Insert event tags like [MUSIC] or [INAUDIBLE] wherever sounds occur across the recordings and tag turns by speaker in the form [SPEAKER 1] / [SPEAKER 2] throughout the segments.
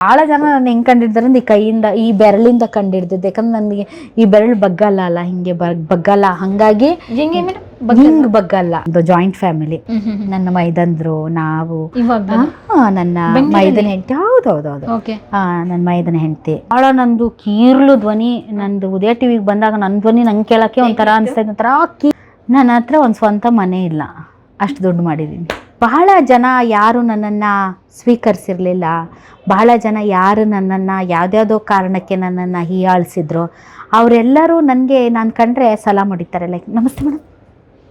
[SPEAKER 1] ಭಾಳ ಜನ ನಾನು ಹೆಂಗ್ ಕಂಡಿಡ್ದಾರೆ ಈ ಕೈಯಿಂದ ಈ ಬೆರಳಿಂದ ಕಂಡಿಡ್ದಿದ್ದೆ ಯಾಕಂದ್ರೆ ನನಗೆ ಈ ಬೆರಳು ಬಗ್ಗಲ್ಲ ಅಲ್ಲ ಹಿಂಗೆ ಬಗ್- ಬಗ್ಗಲ್ಲ. ಹಂಗಾಗಿ
[SPEAKER 2] ಹೆಂಗೆ
[SPEAKER 1] ಬಗ್ಗಲ್ಲ? ಒಂದು ಜಾಯಿಂಟ್ ಫ್ಯಾಮಿಲಿ ನನ್ನ ಮೈದಂದ್ರು ನಾವು ನನ್ನ ಮೈದನ ಹೆಂಡತಿ. ಹೌದೌದೌದು. ನನ್ನ ಮೈದನ ಹೆಂಡತಿ. ಭಾಳ ನಂದು ಕೀರ್ಲು ಧ್ವನಿ ನಂದು ಉದಯ ಟಿವಿಗೆ ಬಂದಾಗ ನನ್ನ ಧ್ವನಿ ನಂಗೆ ಕೇಳಕ್ಕೆ ಒಂಥರ ಅನಿಸ್ತಾ ಇತ್ತು. ಒಂಥರ ನನ್ನ ಹತ್ರ ಒಂದು ಸ್ವಂತ ಮನೆ ಇಲ್ಲ. ಅಷ್ಟು ದುಡ್ಡು ಮಾಡಿದ್ದೀನಿ ಬಹಳ ಜನ ಯಾರು ನನ್ನನ್ನು ಸ್ವೀಕರಿಸಿರಲಿಲ್ಲ. ಬಹಳ ಜನ ಯಾರು ನನ್ನನ್ನು ಯಾವುದ್ಯಾವುದೋ ಕಾರಣಕ್ಕೆ ನನ್ನನ್ನು ಹೀಯಾಳಿಸಿದ್ರು. ಅವರೆಲ್ಲರೂ ನನಗೆ ನಾನು ಕಂಡ್ರೆ ಸಲ ಹೊಡಿತಾರೆ. ಲೈಕ್ ನಮಸ್ತೆ ಮೇಡಮ್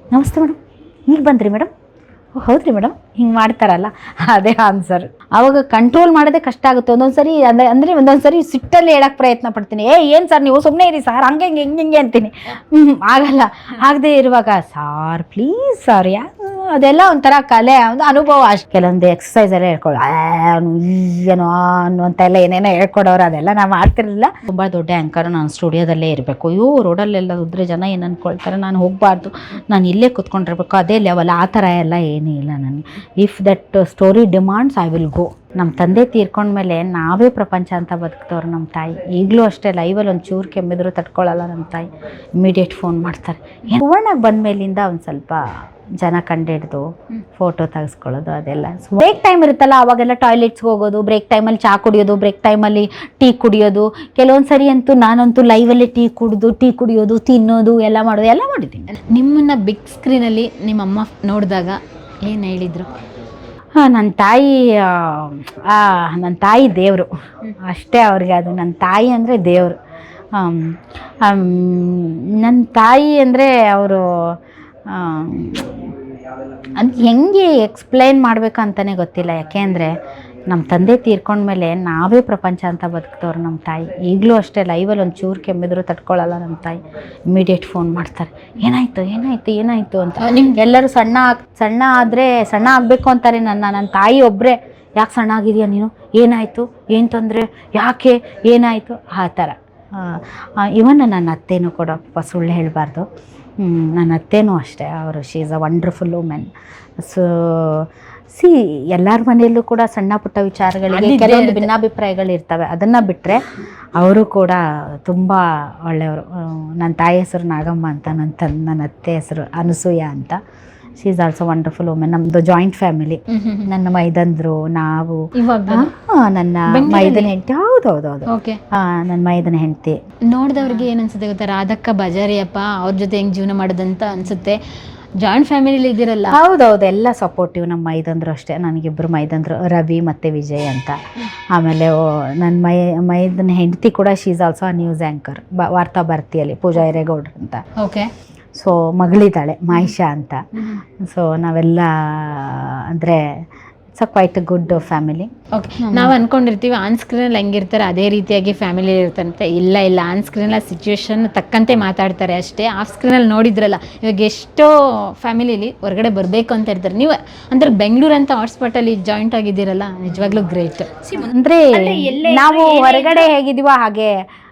[SPEAKER 1] ನಮಸ್ತೆ ಮೇಡಮ್ ಈಗ ಬಂದ್ರಿ ಮೇಡಮ್ ಹೌದ್ರಿ ಮೇಡಮ್ ಹಿಂಗೆ ಮಾಡ್ತಾರಲ್ಲ. ಅದೇ ಆನ್ಸರ್ ಅವಾಗ ಕಂಟ್ರೋಲ್ ಮಾಡೋದೇ ಕಷ್ಟ ಆಗುತ್ತೆ. ಒಂದೊಂದು ಸರಿ ಅಂದರೆ ಅಂದರೆ ಒಂದೊಂದು ಸರಿ ಸಿಟ್ಟಲ್ಲಿ ಹೇಳಕ್ಕೆ ಪ್ರಯತ್ನ ಪಡ್ತೀನಿ. ಏ, ಏನು ಸರ್ ನೀವು ಸುಮ್ಮನೆ ಇರಿ ಸರ್ ಹಂಗೆ, ಹಿಂಗೆ ಹಿಂಗೆ ಹಿಂಗೆ ಅಂತೀನಿ. ಹ್ಞೂ ಆಗಲ್ಲ. ಆಗದೆ ಇರುವಾಗ ಸಾರ್ ಪ್ಲೀಸ್ ಸರ್ ಯಾ ಅದೆಲ್ಲ ಒಂಥರ ಕಲೆ, ಒಂದು ಅನುಭವ ಅಷ್ಟು ಕೆಲವೊಂದು ಎಕ್ಸಸೈಸ್ ಎಲ್ಲ ಹೇಳ್ಕೊಳ್ಳೋ ಏನೋ ಅನ್ನುವಂತ ಎಲ್ಲ ಏನೇನೋ ಹೇಳ್ಕೊಡೋರು, ಅದೆಲ್ಲ ನಾವು ಮಾಡ್ತಿರಲಿಲ್ಲ. ತುಂಬ ದೊಡ್ಡ ಆ್ಯಂಕರ್ ನಾನು ಸ್ಟುಡಿಯೋದಲ್ಲೇ ಇರಬೇಕು. ಅಯ್ಯೋ, ರೋಡಲ್ಲೆಲ್ಲ ಉದ್ರೆ ಜನ ಏನು ಅಂದ್ಕೊಳ್ತಾರೆ ನಾನು ಹೋಗಬಾರ್ದು. ನಾನು ಇಲ್ಲೇ ಕೂತ್ಕೊಂಡಿರ್ಬೇಕು. ಅದೇ ಲೆವೆಲ್ ಆ ಥರ ಎಲ್ಲ ಏನೂ ಇಲ್ಲ ನನಗೆ. If that story demands I will go ನಮ್ಮ ತಂದೆ ತೀರ್ಕೊಂಡ್ಮೇಲೆ ನಾವೇ ಪ್ರಪಂಚ ಅಂತ ಬದುಕ್ತವ್ರು ನಮ್ಮ ತಾಯಿ. ಈಗಲೂ ಅಷ್ಟೇ ಲೈವಲ್ಲಿ ಒಂದು ಚೂರು ಕೆಮ್ಮಿದ್ರು ತಡ್ಕೊಳ್ಳಲ್ಲ ನಮ್ಮ ತಾಯಿ. ಇಮಿಡಿಯೇಟ್ ಫೋನ್ ಮಾಡ್ತಾರೆ. ಸುವರ್ಣಾಗಿ ಬಂದ ಮೇಲಿಂದ ಒಂದು ಸ್ವಲ್ಪ ಜನ ಕಂಡಿಡ್ದು ಫೋಟೋ ತೆಗೆಸ್ಕೊಳ್ಳೋದು ಅದೆಲ್ಲ. ಬ್ರೇಕ್ ಟೈಮ್ ಇರುತ್ತಲ್ಲ ಅವಾಗೆಲ್ಲ ಟಾಯ್ಲೆಟ್ಸ್ಗೆ ಹೋಗೋದು ಬ್ರೇಕ್ ಟೈಮಲ್ಲಿ ಚಾ ಕುಡಿಯೋದು ಬ್ರೇಕ್ ಟೈಮಲ್ಲಿ ಟೀ ಕುಡಿಯೋದು. ಕೆಲವೊಂದು ಸರಿ ಅಂತೂ ನಾನಂತೂ ಲೈವಲ್ಲೇ ಟೀ ಕುಡಿದು ಟೀ ಕುಡಿಯೋದು ತಿನ್ನೋದು ಎಲ್ಲ ಮಾಡೋದು ಎಲ್ಲ ಮಾಡಿದ್ದೀನಿ.
[SPEAKER 2] ನಿಮ್ಮನ್ನ ಬಿಗ್ ಸ್ಕ್ರೀನಲ್ಲಿ ನಿಮ್ಮ ಅಮ್ಮ ನೋಡಿದಾಗ ಏನು ಹೇಳಿದರು?
[SPEAKER 1] ಹಾಂ ನನ್ನ ತಾಯಿ ನನ್ನ ತಾಯಿ ದೇವರು. ಅಷ್ಟೇ ಅವ್ರಿಗೆ ಅದು. ನನ್ನ ತಾಯಿ ಅಂದರೆ ದೇವರು. ನನ್ನ ತಾಯಿ ಅಂದರೆ ಅವರು ಅದು ಹೆಂಗೆ ಎಕ್ಸ್ಪ್ಲೈನ್ ಮಾಡಬೇಕು ಅಂತಲೇ ಗೊತ್ತಿಲ್ಲ. ಯಾಕೆ ಅಂದರೆ ನಮ್ಮ ತಂದೆ ತೀರ್ಕೊಂಡ್ಮೇಲೆ ನಾವೇ ಪ್ರಪಂಚ ಅಂತ ಬದುಕ್ತವ್ರು ನಮ್ಮ ತಾಯಿ. ಈಗಲೂ ಅಷ್ಟೇ ಲೈವಲ್ಲಿ ಒಂದು ಚೂರು ಕೆಮ್ಮಿದ್ರು ತಡ್ಕೊಳ್ಳಲ್ಲ ನಮ್ಮ ತಾಯಿ. ಇಮಿಡಿಯೇಟ್ ಫೋನ್ ಮಾಡ್ತಾರೆ. ಏನಾಯಿತು ಏನಾಯಿತು ಏನಾಯಿತು ಅಂತ. ನಿಮ್ಗೆ ಎಲ್ಲರೂ ಸಣ್ಣ ಆಗ್ ಸಣ್ಣ ಆದರೆ ಸಣ್ಣ ಆಗಬೇಕು ಅಂತಾರೆ ನನ್ನ ನನ್ನ ತಾಯಿ ಒಬ್ಬರೇ ಯಾಕೆ ಸಣ್ಣ ಆಗಿದೆಯಾ ನೀನು? ಏನಾಯಿತು? ಏನು ತೊಂದರೆ? ಯಾಕೆ? ಏನಾಯಿತು? ಆ ಥರ. ಇವನ್ ನನ್ನ ಅತ್ತೆನೂ ಕೂಡ ಸುಳ್ಳು ಹೇಳಬಾರ್ದು. ನನ್ನ ಅತ್ತೆನೂ ಅಷ್ಟೇ. ಅವರು she is a wonderful women so see ಎಲ್ಲರ ಮನೆಯಲ್ಲೂ ಕೂಡ ಸಣ್ಣ ಪುಟ್ಟ ವಿಚಾರಗಳಿಗೆ ಕೆಲವೊಂದು. ಭಿನ್ನಾಭಿಪ್ರಾಯಗಳು ಇರ್ತವೆ. ಅದನ್ನು ಬಿಟ್ಟರೆ ಅವರು ಕೂಡ ತುಂಬ ಒಳ್ಳೆಯವರು. ನನ್ನ ತಾಯಿ ಹೆಸರು ನಾಗಮ್ಮ ಅಂತ ನನ್ನ ತನ್ ನನ್ನ ಅತ್ತೆ ಹೆಸರು ಅನಸೂಯ ಅಂತ. She is also wonderful women ನಮ್ದು ಜಾಯಿಂಟ್ ಫ್ಯಾಮಿಲಿ ನನ್ನ ಮೈದಂದ್ರು ನಾವು ನನ್ನ? ಮೈದನ ಹೆಂಡತಿ. ಹೌದೌದೌದು.
[SPEAKER 2] ಓಕೆ
[SPEAKER 1] ನನ್ನ ಮೈದನ ಹೆಂಡತಿ.
[SPEAKER 2] ನೋಡಿದವ್ರಿಗೆ ಏನ್ ಅನ್ಸುತ್ತೆ ಗೊತ್ತಾ? ರಾಧಕ್ಕ ಬಜಾರಿಯಪ್ಪ ಅವ್ರ ಜೊತೆ ಹೆಂಗ್ ಜೀವನ ಮಾಡೋದಂತ ಅನ್ಸುತ್ತೆ. ಜಾಯಿಂಟ್ ಫ್ಯಾಮಿಲಿ ಇದ್ದೀರಲ್ಲ.
[SPEAKER 1] ಹೌದೌದು ಎಲ್ಲ ಸಪೋರ್ಟಿವ್ ನಮ್ಮ ಮೈದಂದ್ರು ಅಷ್ಟೇ. ನನಗಿಬ್ರು ಮೈದಂದ್ರು ರವಿ ಮತ್ತು ವಿಜಯ್ ಅಂತ. ಆಮೇಲೆ ನನ್ನ ಮೈ ಮೈದನ ಹೆಂಡತಿ ಕೂಡ she is also news anchor ವಾರ್ತಾ ಭಾರತಿಯಲ್ಲಿ ಪೂಜಾ ಹಿರೇಗೌಡ್ರು ಅಂತ.
[SPEAKER 2] ಓಕೆ
[SPEAKER 1] ಸೊ ಮಗಳಿದ್ದಾಳೆ ಮಾಯಿಷಾ ಅಂತ. ಸೊ ನಾವೆಲ್ಲ ಅಂದರೆ it's a quite a good family
[SPEAKER 2] okay ನಾವು ಅಂದ್ಕೊಂಡಿರ್ತೀವಿ ಆನ್ ಸ್ಕ್ರೀನಲ್ಲಿ ಹೆಂಗಿರ್ತಾರೆ ಅದೇ ರೀತಿಯಾಗಿ ಫ್ಯಾಮಿಲಿ ಇರ್ತಾರಂತೆ ಇಲ್ಲ ಇಲ್ಲ ಆನ್ ಸ್ಕ್ರೀನಲ್ಲಿ ಸಿಚುವೇಶನ್ ತಕ್ಕಂತೆ ಮಾತಾಡ್ತಾರೆ ಅಷ್ಟೇ. ಆಫ್ ಸ್ಕ್ರೀನಲ್ಲಿ ನೋಡಿದ್ರಲ್ಲ ಇವಾಗ ಎಷ್ಟೋ ಫ್ಯಾಮಿಲಿಲಿ ಹೊರಗಡೆ ಬರಬೇಕು ಅಂತ ಇರ್ತಾರೆ. ನೀವು ಅಂದ್ರೆ ಬೆಂಗಳೂರು ಅಂತ ಹಾಟ್ಸ್ಪಾಟಲ್ಲಿ ಜಾಯಿಂಟ್ ಆಗಿದ್ದೀರಲ್ಲ ನಿಜವಾಗ್ಲೂ ಗ್ರೇಟ್
[SPEAKER 1] ಅಂದರೆ ನಾವು ಹೊರಗಡೆ ಹೇಗಿದ್ದೀವೋ ಹಾಗೆ.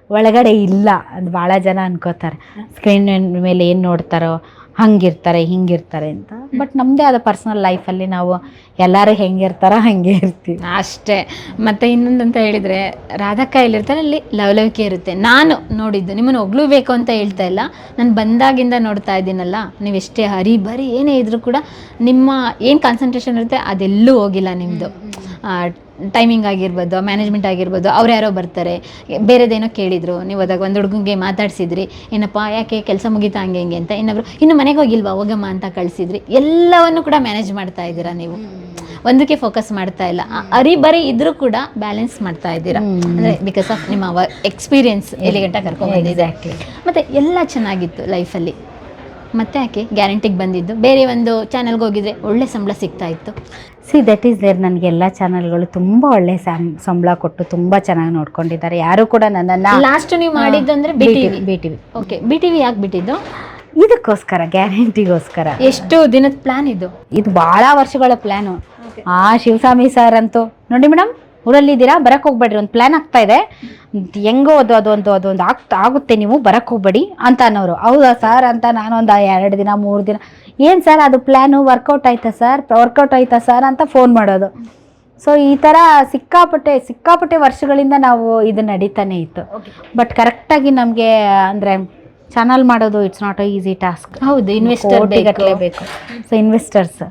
[SPEAKER 1] ಒಳಗಡೆ ಇಲ್ಲ ಅಂತ ಭಾಳ ಜನ ಅನ್ಕೋತಾರೆ. ಸ್ಕ್ರೀನ್ ಮೇಲೆ ಏನು ನೋಡ್ತಾರೋ ಹಂಗಿರ್ತಾರೆ ಹಿಂಗಿರ್ತಾರೆ ಅಂತ. ಬಟ್ ನಮ್ಮದೇ ಆದ ಪರ್ಸ್ನಲ್ ಲೈಫಲ್ಲಿ ನಾವು ಎಲ್ಲರೂ ಹೆಂಗಿರ್ತಾರ ಹಾಗೆ ಇರ್ತೀವಿ.
[SPEAKER 2] ಅಷ್ಟೇ. ಮತ್ತೆ ಇನ್ನೊಂದಂತ ಹೇಳಿದ್ರೆ ರಾಧಕ್ಕ ಎಲ್ಲಿರ್ತಾರೆ ಅಲ್ಲಿ ಲವಲವಿಕೆ ಇರುತ್ತೆ. ನಾನು ನೋಡಿದ್ದು ನಿಮ್ಮನ್ನು ಬೇಕು ಅಂತ ಹೇಳ್ತಾ ಇಲ್ಲ. ನಾನು ಬಂದಾಗಿಂದ ನೋಡ್ತಾ ಇದ್ದೀನಲ್ಲ ನೀವು ಎಷ್ಟೇ ಹರಿ ಬರಿ ಏನೇ ಇದ್ರೂ ಕೂಡ ನಿಮ್ಮ ಏನು ಕಾನ್ಸಂಟ್ರೇಷನ್ ಇರುತ್ತೆ ಅದೆಲ್ಲೂ ಹೋಗಿಲ್ಲ ನಿಮ್ಮದು ಟೈಮಿಂಗ್ ಆಗಿರ್ಬೋದು ಮ್ಯಾನೇಜ್ಮೆಂಟ್ ಆಗಿರ್ಬೋದು ಅವ್ರು ಯಾರೋ ಬರ್ತಾರೆ. ಬೇರೆದೇನೋ ಕೇಳಿದ್ರು ನೀವು ಅದಾಗ ಒಂದು ಹುಡುಗಂಗೆ ಮಾತಾಡ್ಸಿದ್ರಿ ಏನಪ್ಪ ಯಾಕೆ ಕೆಲಸ ಮುಗೀತಾ ಹಂಗೆ ಹಿಂಗೆ ಅಂತ ಇನ್ನೊಬ್ರು ಇನ್ನು ಮನೆಗೆ ಹೋಗಿಲ್ವಾ ಹೋಗಮ್ಮ ಅಂತ ಕಳಿಸಿದ್ರಿ. ಎಲ್ಲವನ್ನು ಕೂಡ ಮ್ಯಾನೇಜ್ ಮಾಡ್ತಾ ಇದ್ದೀರಾ ನೀವು. ಒಂದಕ್ಕೆ ಫೋಕಸ್ ಮಾಡ್ತಾ ಇಲ್ಲ. ಅರಿ ಬರಿ ಇದ್ರೂ ಕೂಡ ಬ್ಯಾಲೆನ್ಸ್ ಮಾಡ್ತಾ ಇದ್ದೀರಾ? ಅಂದ್ರೆ ಬಿಕಾಸ್ ಆಫ್ ನಿಮ್ಮ ಎಕ್ಸ್ಪೀರಿಯನ್ಸ್ ಎಲ್ಲಿ ಗಂಟ ಕರ್ಕೊಂಡು. ಮತ್ತೆ ಎಲ್ಲ ಚೆನ್ನಾಗಿತ್ತು ಲೈಫಲ್ಲಿ ಮತ್ತೆ ಯಾಕೆ ಗ್ಯಾರಂಟಿಗೆ ಬಂದಿದ್ದು. ಬೇರೆ ಒಂದು ಚಾನಲ್ಗೆ ಹೋಗಿದ್ರೆ ಒಳ್ಳೆ ಸಂಬಳ ಸಿಗ್ತಾ ಇತ್ತು.
[SPEAKER 1] ಸಿ ದಟ್ ಈಸ್ ದೇರ್ ನನಗೆ ಎಲ್ಲ ಚಾನಲ್ಗಳು ತುಂಬ ಒಳ್ಳೆ ಸಂಬಳ ಕೊಟ್ಟು ತುಂಬ ಚೆನ್ನಾಗಿ ನೋಡ್ಕೊಂಡಿದ್ದಾರೆ. ಯಾರು ಕೂಡ ನನ್ನನ್ನು
[SPEAKER 2] ಲಾಸ್ಟ್ ನೀವು ಮಾಡಿದ್ದಂದ್ರೆ B TV
[SPEAKER 1] B T V
[SPEAKER 2] okay B TV ಯಾಕೆ ಬಿಟ್ಟಿದ್ದು?
[SPEAKER 1] ಇದಕ್ಕೋಸ್ಕರ ಗ್ಯಾರಂಟಿಗೋಸ್ಕರ.
[SPEAKER 2] ಎಷ್ಟು ದಿನದ ಪ್ಲಾನ್ ಇದು?
[SPEAKER 1] ಇದು ಭಾಳ ವರ್ಷಗಳ ಪ್ಲ್ಯಾನು ಆ ಶಿವಸ್ವಾಮಿ ಸರ್ ಅಂತೂ ನೋಡಿ ಮೇಡಮ್ ಊರಲ್ಲಿದ್ದೀರಾ? ಬರಕ್ಕೆ ಹೋಗ್ಬೇಡ್ರಿ ಒಂದು ಪ್ಲ್ಯಾನ್ ಆಗ್ತಾ ಇದೆ. ಹೆಂಗೋ ಅದು ಅದೊಂದು ಅದೊಂದು ಆಗ್ತಾ ಆಗುತ್ತೆ ನೀವು ಬರಕ್ಕೆ ಹೋಗ್ಬೇಡಿ ಅಂತ ಅನ್ನೋರು. ಹೌದಾ ಸರ್ ಅಂತ ನಾನೊಂದು ಎರಡು ದಿನ ಮೂರು ದಿನ. ಏನು ಸರ್ ಅದು ಪ್ಲ್ಯಾನು ವರ್ಕೌಟ್ ಆಯ್ತಾ ಸರ್? ವರ್ಕೌಟ್ ಆಯ್ತಾ ಸರ್ ಅಂತ ಫೋನ್ ಮಾಡೋದು. ಸೊ ಈ ಥರ ಸಿಕ್ಕಾಪಟ್ಟೆ ಸಿಕ್ಕಾಪಟ್ಟೆ ವರ್ಷಗಳಿಂದ ನಾವು ಇದು ನಡೀತಾನೆ ಇತ್ತು. ಬಟ್ ಕರೆಕ್ಟಾಗಿ ನಮಗೆ ಅಂದರೆ ಚಾನಲ್ ಮಾಡೋದು it's not a easy task
[SPEAKER 2] ಹೌದು ಇನ್ವೆಸ್ಟರ್
[SPEAKER 1] ಕೋಟಿಗಟ್ಟಲೆ ಬೇಕು. ಸೊ ಇನ್ವೆಸ್ಟರ್ಸ್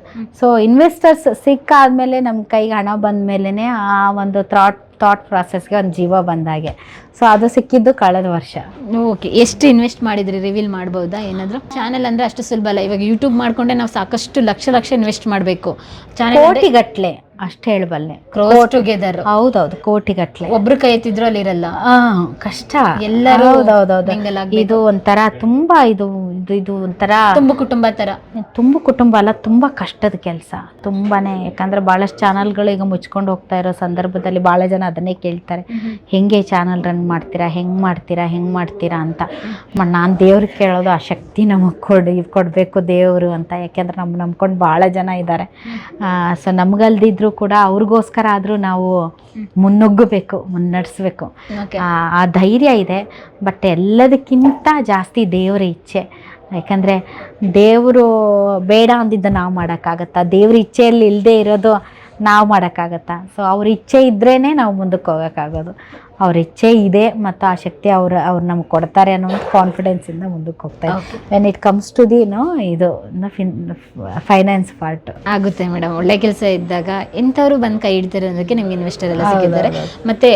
[SPEAKER 1] ಸೊ ಇನ್ವೆಸ್ಟರ್ಸ್ ಸಿಕ್ಕಾದ್ಮೇಲೆ ನಮ್ಮ ಕೈಗೆ ಹಣ ಬಂದ ಮೇಲೇ ಆ ಒಂದು ಥಾಟ್ ಥಾಟ್ ಪ್ರಾಸೆಸ್ಗೆ ಒಂದು ಜೀವ ಬಂದಾಗೆ. ಸೊ ಅದು ಸಿಕ್ಕಿದ್ದು ಕಳೆದ ವರ್ಷ.
[SPEAKER 2] ಓಕೆ ಎಷ್ಟು ಇನ್ವೆಸ್ಟ್ ಮಾಡಿದ್ರಿ ರಿವೀಲ್ ಮಾಡ್ಬೋದಾ ಏನಾದರೂ? ಚಾನೆಲ್ ಅಂದರೆ ಅಷ್ಟು ಸುಲಭ ಅಲ್ಲ. ಇವಾಗ ಯೂಟ್ಯೂಬ್ ಮಾಡಿಕೊಂಡೆ ನಾವು ಸಾಕಷ್ಟು ಲಕ್ಷ ಲಕ್ಷ ಇನ್ವೆಸ್ಟ್ ಮಾಡಬೇಕು. ಚಾನೆಲ್
[SPEAKER 1] ಕೋಟಿಗಟ್ಲೆ ಅಷ್ಟು ಹೇಳಬಲ್ಲೆ.
[SPEAKER 2] ಕ್ರೋಸ್ ಟುಗೆದರ್
[SPEAKER 1] ಹೌದೌದು ಕೋಟಿಗಟ್ಲೆ.
[SPEAKER 2] ಒಬ್ರು ಕೈ ಎತ್ತಿದ್ರು ಅಲ್ಲಿ ಇರಲ್ಲ
[SPEAKER 1] ಆ, ಕಷ್ಟ.
[SPEAKER 2] ಎಲ್ಲರೂ
[SPEAKER 1] ಹೌದೌದೌದು. ಇದು ಒಂಥರ ತುಂಬಾ ಇದು ಇದು ಇದು ಒಂಥರ
[SPEAKER 2] ತುಂಬ ಕುಟುಂಬ ತರ
[SPEAKER 1] ತುಂಬ ಕುಟುಂಬ ಅಲ್ಲ ತುಂಬಾ ಕಷ್ಟದ ಕೆಲಸ. ತುಂಬಾನೇ. ಯಾಕಂದ್ರೆ ಬಹಳಷ್ಟು ಚಾನಲ್ಗಳು ಈಗ ಮುಚ್ಕೊಂಡು ಹೋಗ್ತಾ ಇರೋ ಸಂದರ್ಭದಲ್ಲಿ ಬಹಳ ಜನ ಅದನ್ನೇ ಕೇಳ್ತಾರೆ. ಹೆಂಗೆ ಚಾನಲ್ ರನ್ ಮಾಡ್ತೀರಾ ಹೆಂಗ್ ಮಾಡ್ತೀರಾ ಹೆಂಗ್ ಮಾಡ್ತೀರಾ ಅಂತ. ನಾನು ದೇವ್ರಿಗೆ ಕೇಳೋದು ಆ ಶಕ್ತಿ ನಮಗೆ ಕೊಡಿ ಕೊಡಬೇಕು ದೇವರು ಅಂತ. ಯಾಕೆಂದ್ರೆ ನಮ್ಮ ನಂಬ್ಕೊಂಡು ಭಾಳ ಜನ ಇದ್ದಾರೆ ಸೊ ನಮಗಲ್ದಿದ್ರು ಕೂಡ ಅವ್ರಿಗೋಸ್ಕರ ಆದರೂ ನಾವು ಮುನ್ನುಗ್ಗಬೇಕು ಮುನ್ನಡೆಸ್ಬೇಕು. ಆ ಆ ಧೈರ್ಯ ಇದೆ ಬಟ್ ಎಲ್ಲದಕ್ಕಿಂತ ಜಾಸ್ತಿ ದೇವರ ಇಚ್ಛೆ. ಯಾಕಂದರೆ ದೇವರು ಬೇಡ ಅಂದಿದ್ದ ನಾವು ಮಾಡೋಕ್ಕಾಗತ್ತಾ? ದೇವ್ರ ಇಚ್ಛೆಯಲ್ಲಿ ಇಲ್ಲದೆ ಇರೋದು ನಾವು ಮಾಡೋಕ್ಕಾಗತ್ತಾ? ಸೊ ಅವ್ರ ಇಚ್ಛೆ ಇದ್ರೇ ನಾವು ಮುಂದಕ್ಕೆ ಹೋಗೋಕ್ಕಾಗೋದು. ಅವ್ರ ಇಚ್ಛೆ ಇದೆ ಮತ್ತು ಆ ಶಕ್ತಿ ಅವ್ರ ಅವ್ರು ನಮ್ಗೆ ಕೊಡ್ತಾರೆ ಅನ್ನೋ ಒಂದು ಕಾನ್ಫಿಡೆನ್ಸಿಂದ ಮುಂದಕ್ಕೆ
[SPEAKER 2] ಹೋಗ್ತಾರೆ.
[SPEAKER 1] When it comes to the no ಇದು ಫೈನಾನ್ಸ್ ಪಾರ್ಟ್
[SPEAKER 2] ಆಗುತ್ತೆ ಮೇಡಮ್. ಒಳ್ಳೆ ಕೆಲಸ ಇದ್ದಾಗ ಎಂಥವ್ರು ಬಂದು ಕೈ ಹಿಡ್ತಾರೆ ಅನ್ನೋದಕ್ಕೆ ನಿಮ್ಗೆ ಇನ್ವೆಸ್ಟರ್ ಎಲ್ಲ
[SPEAKER 1] ಸಿಗಿದ್ದಾರೆ
[SPEAKER 2] ಸಿಕ್ಕಿದ್ದಾರೆ. ಮತ್ತೆ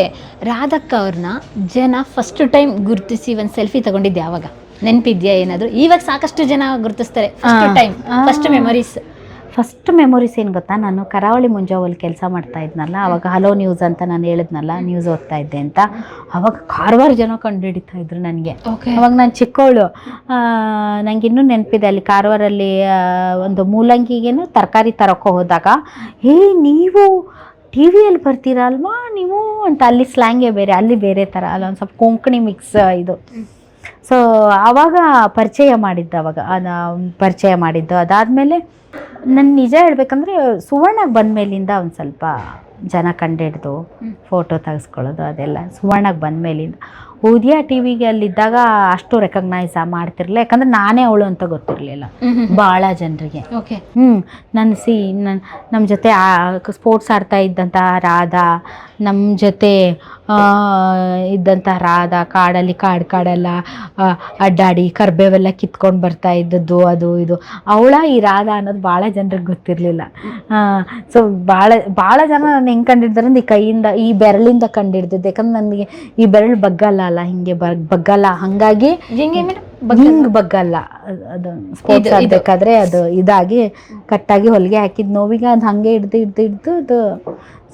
[SPEAKER 2] ರಾಧಕ್ಕ ಅವ್ರನ್ನ ಜನ ಫಸ್ಟ್ ಟೈಮ್ ಗುರುತಿಸಿ ಒಂದು ಸೆಲ್ಫಿ ತಗೊಂಡಿದ್ದೆ ಯಾವಾಗ? ನೆನಪಿದ್ಯಾ ಏನಾದ್ರು? ಇವಾಗ ಸಾಕಷ್ಟು ಜನ ಗುರುತಿಸ್ತಾರೆ first time first memories
[SPEAKER 1] first memories ಏನು ಗೊತ್ತಾ? ನಾನು ಕರಾವಳಿ ಮುಂಜಾವಲ್ಲಿ ಕೆಲಸ ಮಾಡ್ತಾ ಇದ್ನಲ್ಲ ಅವಾಗ ಹಲೋ ನ್ಯೂಸ್ ಅಂತ ನಾನು ಹೇಳಿದ್ನಲ್ಲ ನ್ಯೂಸ್ ಓದ್ತಾ ಇದ್ದೆ ಅಂತ. ಅವಾಗ ಕಾರವಾರ ಜನ ಕಂಡು ಹಿಡಿತಾ ಇದ್ರು ನನಗೆ.
[SPEAKER 2] ಓಕೆ
[SPEAKER 1] ಅವಾಗ ನಾನು ಚಿಕ್ಕವಳು ನನಗೆ ಇನ್ನೂ ನೆನಪಿದೆ ಅಲ್ಲಿ ಕಾರವಾರಲ್ಲಿ ಒಂದು ಮೂಲಂಗಿಗೇನು ತರಕಾರಿ ತರಕ್ಕೆ ಹೋದಾಗ ಹೇ ನೀವು ಟಿ ವಿಯಲ್ಲಿ ಬರ್ತೀರಾ ಅಲ್ವಾ? ನೀವು ಅಂತ ಅಲ್ಲಿ ಸ್ಲ್ಯಾಂಗೇ ಬೇರೆ ಅಲ್ಲಿ ಬೇರೆ ಥರ ಅಲ್ಲ ಒಂದು ಸ್ವಲ್ಪ ಕೊಂಕಣಿ ಮಿಕ್ಸ್ ಇದು. ಸೊ ಆವಾಗ ಪರಿಚಯ ಮಾಡಿದ್ದು ಅವಾಗ ಅದು ಪರಿಚಯ ಮಾಡಿದ್ದು. ಅದಾದಮೇಲೆ ನನ್ನ ನಿಜ ಹೇಳ್ಬೇಕಂದ್ರೆ ಸುವರ್ಣಕ್ಕೆ ಬಂದ ಮೇಲಿಂದ ಒಂದು ಸ್ವಲ್ಪ ಜನ ಕಂಡಿಡ್ದು. ಫೋಟೋ ತೆಗೆಸ್ಕೊಳ್ಳೋದು ಅದೆಲ್ಲ. ಸುವರ್ಣಕ್ಕೆ ಬಂದ ಮೇಲಿಂದ ಉದಯ ಟಿ ವಿಗೆ ಅಲ್ಲಿದ್ದಾಗ ಅಷ್ಟು ರೆಕಗ್ನೈಸ್ ಮಾಡ್ತಿರ್ಲಿಲ್ಲ. ಯಾಕಂದ್ರೆ ನಾನೇ ಅವಳು ಅಂತ ಗೊತ್ತಿರಲಿಲ್ಲ. ಭಾಳ ಜನರಿಗೆ.
[SPEAKER 2] ಓಕೆ
[SPEAKER 1] ಹ್ಞೂ ನನ್ನ ಸಿ ನನ್ನ ನಮ್ಮ ಜೊತೆ ಸ್ಪೋರ್ಟ್ಸ್ ಆಡ್ತಾ ಇದ್ದಂಥ ರಾಧಾ ನಮ್ಮ ಜೊತೆ ಆ, ಇದ್ದಂಥ ರಾಧಾ ಕಾಡಲ್ಲಿ ಕಾಡು ಕಾಡೆಲ್ಲ ಅಡ್ಡಾಡಿ ಕರ್ಬೇವೆಲ್ಲ ಕಿತ್ಕೊಂಡು ಬರ್ತಾ ಇದ್ದದ್ದು ಅದು ಇದು. ಅವಳ ಈ ರಾಧ ಅನ್ನೋದು ಭಾಳ ಜನರಿಗೆ ಗೊತ್ತಿರಲಿಲ್ಲ. ಸೊ ಭಾಳ ಭಾಳ ಜನ ನಾನು ಹೆಂಗೆ ಕಂಡಿಡ್ತಾರೆ ಅಂದ್ರೆ ಈ ಕೈಯಿಂದ ಈ ಬೆರಳಿಂದ ಕಂಡಿಡ್ದಿದ್ದು ಯಾಕಂದ್ರೆ ನನಗೆ ಈ ಬೆರಳು ಬಗ್ಗಲ್ಲ ಅಲ್ಲ ಹಿಂಗೆ ಬಗ್ ಬಗ್ಗಲ್ಲ. ಹಂಗಾಗಿ
[SPEAKER 2] ಹಿಂಗೆ
[SPEAKER 1] ಬಗ್ಗಲ್ಲ? ಅದ್- ಸ್ಪೋರ್ಟ್ಸ್
[SPEAKER 2] ಇದು.
[SPEAKER 1] ಅದು ಇದಾಗಿ ಕಟ್ಟಾಗಿ ಹೊಲಿಗೆ ಹಾಕಿದ ನೋವಿಗೆ ಅದು ಹಂಗೆ ಹಿಡ್ದು ಹಿಡ್ದು ಹಿಡ್ದು ಅದು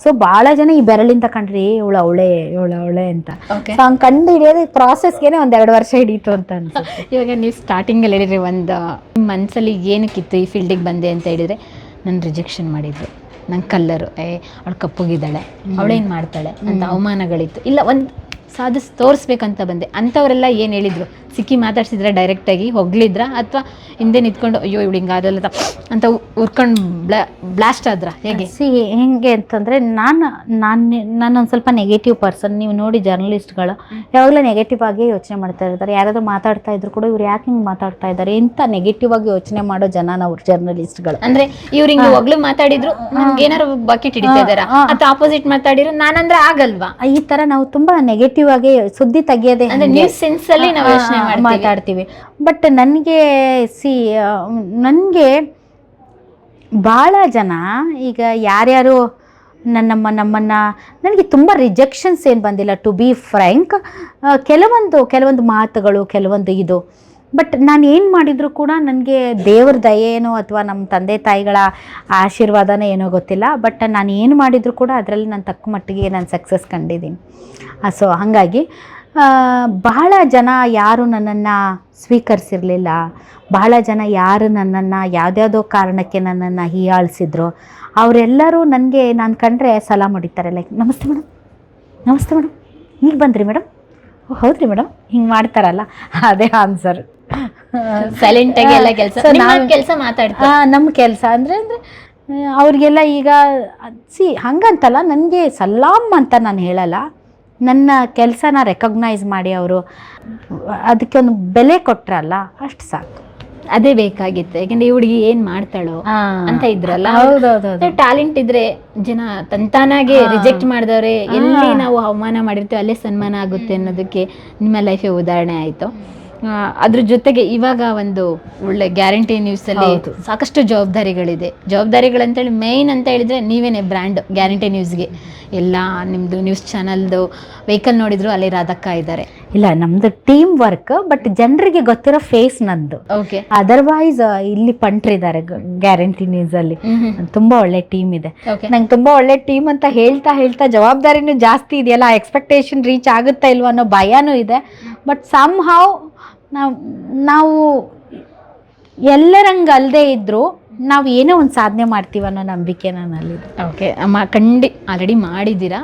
[SPEAKER 1] ಸೊ ಬಹಳ ಜನ ಈ ಬೆರಳಿಂದ ಕಂಡ್ರಿ ಇವಳ ಅವಳೆ ಇವಳ ಅವಳೆ ಅಂತ. ಸೊ ಹಂಗೆ ಕಂಡು ಹಿಡಿಯೋದು ಪ್ರಾಸೆಸ್ಗೆನೆ ಒಂದ್ ಎರಡು ವರ್ಷ ಹಿಡೀತು ಅಂತ ಅನ್ಸುತ್ತೆ. [LAUGHS]
[SPEAKER 2] ಇವಾಗ ನೀವು ಸ್ಟಾರ್ಟಿಂಗಲ್ಲಿ ಹೇಳಿದ್ರಿ ಒಂದು ಮನಸ್ಸಲ್ಲಿ ಏನಕ್ಕಿತ್ತು ಈ ಫೀಲ್ಡಿಗೆ ಬಂದೆ ಅಂತ ಹೇಳಿದ್ರೆ ನಾನು ರಿಜೆಕ್ಷನ್ ಮಾಡಿದ್ರು ನಂಗೆ ಕಲ್ಲರು. ಏ ಅವಳು ಕಪ್ಪುಗಿದ್ದಾಳೆ. ಅವಳೇನು ಮಾಡ್ತಾಳೆ ಅಂತ ಅವಮಾನಗಳಿತ್ತು. ಇಲ್ಲ ಒಂದು ಸಾಧಿಸಿ ತೋರಿಸ್ಬೇಕಂತ ಬಂದೆ. ಅಂಥವರೆಲ್ಲ ಏನು ಹೇಳಿದ್ರು? ಸಿಕ್ಕಿ ಮಾತಾಡ್ಸಿದ್ರೆ ಡೈರೆಕ್ಟಾಗಿ ಹೊಗಳಿದ್ರ ಅಥವಾ ಹಿಂದೆ ನಿಂತ್ಕೊಂಡು ಅಯ್ಯೋ ಇವಳು ಹಿಂಗಾದಲ್ಲ ಅಂತ ಉರ್ಕೊಂಡು ಬ್ಲಾ ಬ್ಲಾಸ್ಟ್ ಆದ್ರ? ಹೇಗೆ?
[SPEAKER 1] ಸಿ ಹೆಂಗೆ ಅಂತಂದ್ರೆ ನಾನು ನಾನು ನಾನೊಂದು ಸ್ವಲ್ಪ ನೆಗೆಟಿವ್ ಪರ್ಸನ್ ನೀವು ನೋಡಿ ಜರ್ನಲಿಸ್ಟ್ಗಳು ಯಾವಾಗಲೂ ನೆಗೆಟಿವ್ ಆಗಿ ಯೋಚನೆ ಮಾಡ್ತಾ ಇರ್ತಾರೆ. ಯಾರಾದರೂ ಮಾತಾಡ್ತಾ ಇದ್ರು ಕೂಡ ಇವ್ರು ಯಾಕೆ ಹಿಂಗೆ ಮಾತಾಡ್ತಾ ಇದ್ದಾರೆ ಎಂತ ನೆಗೆಟಿವ್ ಆಗಿ ಯೋಚನೆ ಮಾಡೋ ಜನ ನಾವು ಜರ್ನಲಿಸ್ಟ್ಗಳು
[SPEAKER 2] ಅಂದ್ರೆ ಇವ್ರು ಹಿಂಗೆ ಒಗ್ಲು ಮಾತಾಡಿದ್ರು ನಮ್ಗೆ ಏನಾರು ಬಕೆಟ್ ಹಿಡಿತಾ ಇದಾರ. ಅಥವಾ ಆಪೋಸಿಟ್ ಮಾತಾಡಿದ್ರು ನಾನಂದ್ರೆ ಆಗಲ್ವಾ?
[SPEAKER 1] ಈ ತರ ನಾವು ತುಂಬಾ ನೆಗೆಟಿವ್ ಆಗಿ ಸುದ್ದಿ ತೆಗಿಯೋದೇ
[SPEAKER 2] ಅಂದ್ರೆ
[SPEAKER 1] ಹಂಗೆ.
[SPEAKER 2] ನ್ಯೂಸ್ ಸೆನ್ಸ್ ಅಲ್ಲಿ ನಾವು ಯೋಚನೆ
[SPEAKER 1] ಮಾತಾಡ್ತೀವಿ. ಬಟ್ ನನಗೆ ಸಿ ನನಗೆ ಭಾಳ ಜನ ಈಗ ಯಾರ್ಯಾರು ನನ್ನಮ್ಮ ನಮ್ಮನ್ನ ನನಗೆ ತುಂಬ ರಿಜೆಕ್ಷನ್ಸ್ ಏನು ಬಂದಿಲ್ಲ. ಟು ಬಿ ಫ್ರ್ಯಾಂಕ್ ಕೆಲವೊಂದು ಕೆಲವೊಂದು ಮಾತುಗಳು ಕೆಲವೊಂದು ಇದು. ಬಟ್ ನಾನು ಏನು ಮಾಡಿದರೂ ಕೂಡ ನನಗೆ ದೇವ್ರ ದಯೇನೋ ಅಥವಾ ನಮ್ಮ ತಂದೆ ತಾಯಿಗಳ ಆಶೀರ್ವಾದನೇ ಏನೋ ಗೊತ್ತಿಲ್ಲ. ಬಟ್ ನಾನು ಏನು ಮಾಡಿದರೂ ಕೂಡ ಅದರಲ್ಲಿ ನಾನು ತಕ್ಕ ಮಟ್ಟಿಗೆ ನಾನು ಸಕ್ಸಸ್ ಕಂಡಿದ್ದೀನಿ. ಸೊ ಹಾಗಾಗಿ ಬಹಳ ಜನ ಯಾರು ನನ್ನನ್ನು ಸ್ವೀಕರಿಸಿರಲಿಲ್ಲ. ಬಹಳ ಜನ ಯಾರು ನನ್ನನ್ನು ಯಾವುದ್ಯಾವುದೋ ಕಾರಣಕ್ಕೆ ನನ್ನನ್ನು ಹೀಯಾಳಿಸಿದ್ರು. ಅವರೆಲ್ಲರೂ ನನಗೆ ನಾನು ಕಂಡ್ರೆ ಸಲಾಮ್ ಹೊಡಿತಾರೆ ಲೈಕ್ ನಮಸ್ತೆ ಮೇಡಮ್ ನಮಸ್ತೆ ಮೇಡಮ್ ಈಗ ಬಂದ್ರಿ ಮೇಡಮ್ ಹೌದ್ರಿ ಮೇಡಮ್ ಹಿಂಗೆ ಮಾಡ್ತಾರಲ್ಲ. ಅದೇ ಆನ್ಸರ್ [LAUGHS]
[SPEAKER 2] ಸೈಲೆಂಟ್ ಆಗಿ ಎಲ್ಲ ಕೆಲಸ. ಕೆಲಸ ಮಾತಾಡ್ತಾ?
[SPEAKER 1] ನಮ್ಮ ಕೆಲಸ. ಅಂದ್ರೆ ಅಂದ್ರೆ ಅವ್ರಿಗೆಲ್ಲ ಈಗ ಸಿ ಹಂಗಂತಲ್ಲ ನನಗೆ ಸಲಾಮ್ ಅಂತ ನಾನು ಹೇಳಲ್ಲ. ನನ್ನ ಕೆಲಸನ ರೆಕಗ್ನೈಸ್ ಮಾಡಿ ಅವರು. ಅದಕ್ಕೆ ಒಂದು ಬೆಲೆ ಕೊಟ್ರಲ್ಲ ಅಷ್ಟು ಸಾಕು.
[SPEAKER 2] ಅದೇ ಬೇಕಾಗಿತ್ತು. ಯಾಕಂದ್ರೆ ಈ ಹುಡುಗಿ ಏನ್ ಮಾಡ್ತಾಳೋ ಅಂತ ಇದ್ರಲ್ಲ. ಟ್ಯಾಲೆಂಟ್ ಇದ್ರೆ ಜನ ತಂತಾನಾಗೆ ರಿಜೆಕ್ಟ್ ಮಾಡಿದವ್ರೆ ಎಲ್ಲಿ ನಾವು ಅವಮಾನ ಮಾಡಿರ್ತೀವಿ ಅಲ್ಲೇ ಸನ್ಮಾನ ಆಗುತ್ತೆ ಅನ್ನೋದಕ್ಕೆ ನಿಮ್ಮ ಲೈಫೇ ಉದಾಹರಣೆ ಆಯ್ತು. ಅದ್ರ ಜೊತೆಗೆ ಇವಾಗ ಒಂದು ಒಳ್ಳೆ ಗ್ಯಾರಂಟಿ ನ್ಯೂಸ್ ಅಲ್ಲಿ ಸಾಕಷ್ಟು ಜವಾಬ್ದಾರಿಗಳಿದೆ. ಜವಾಬ್ದಾರಿಗಳಂತೇಳಿ ಮೇನ್ ಅಂತ ಹೇಳಿದ್ರೆ ನೀವೇನೆ ಬ್ರ್ಯಾಂಡ್ ಗ್ಯಾರಂಟಿ ನ್ಯೂಸ್ಗೆ ಎಲ್ಲ ನಿಮ್ದು ನ್ಯೂಸ್ ಚಾನಲ್ದು ವೆಹಿಕಲ್ ನೋಡಿದ್ರು ಅಲ್ಲಿ ರಾಧಕ್ಕ ಇದ್ದಾರೆ.
[SPEAKER 1] ಇಲ್ಲ ನಮ್ದು ಟೀಮ್ ವರ್ಕ್ ಬಟ್ ಜನರಿಗೆ ಗೊತ್ತಿರೋ ಫೇಸ್ ನಂದು.
[SPEAKER 2] ಓಕೆ
[SPEAKER 1] ಅದರ್ವೈಸ್ ಇಲ್ಲಿ ಪಂಟ್ರಿದ್ದಾರೆ ಗ್ಯಾರಂಟಿ ನ್ಯೂಸ್ ಅಲ್ಲಿ. ತುಂಬಾ ಒಳ್ಳೆ ಟೀಮ್ ಇದೆ. ನಂಗೆ ತುಂಬಾ ಒಳ್ಳೆ ಟೀಮ್ ಅಂತ ಹೇಳ್ತಾ ಹೇಳ್ತಾ ಜವಾಬ್ದಾರಿನೂ ಜಾಸ್ತಿ ಇದೆಯಲ್ಲ ಎಕ್ಸ್ಪೆಕ್ಟೇಷನ್ ರೀಚ್ ಆಗುತ್ತಾ ಇಲ್ವಾ ಅನ್ನೋ ಭಯನೂ ಇದೆ. ಬಟ್ ಸಮ್ ಹಾವ್ ನಾವು ನಾವು ಎಲ್ಲರಂಗೆ ಅಲ್ಲದೆ ಇದ್ರು ನಾವು ಏನೋ ಒಂದು ಸಾಧನೆ ಮಾಡ್ತೀವಿ ಅನ್ನೋ ನಂಬಿಕೆ ನನ್ನಲ್ಲಿದೆ.
[SPEAKER 2] ಓಕೆ ಅಮ್ಮ, ಖಂಡಿ ಆಲ್ರೆಡಿ ಮಾಡಿದ್ದೀರಾ?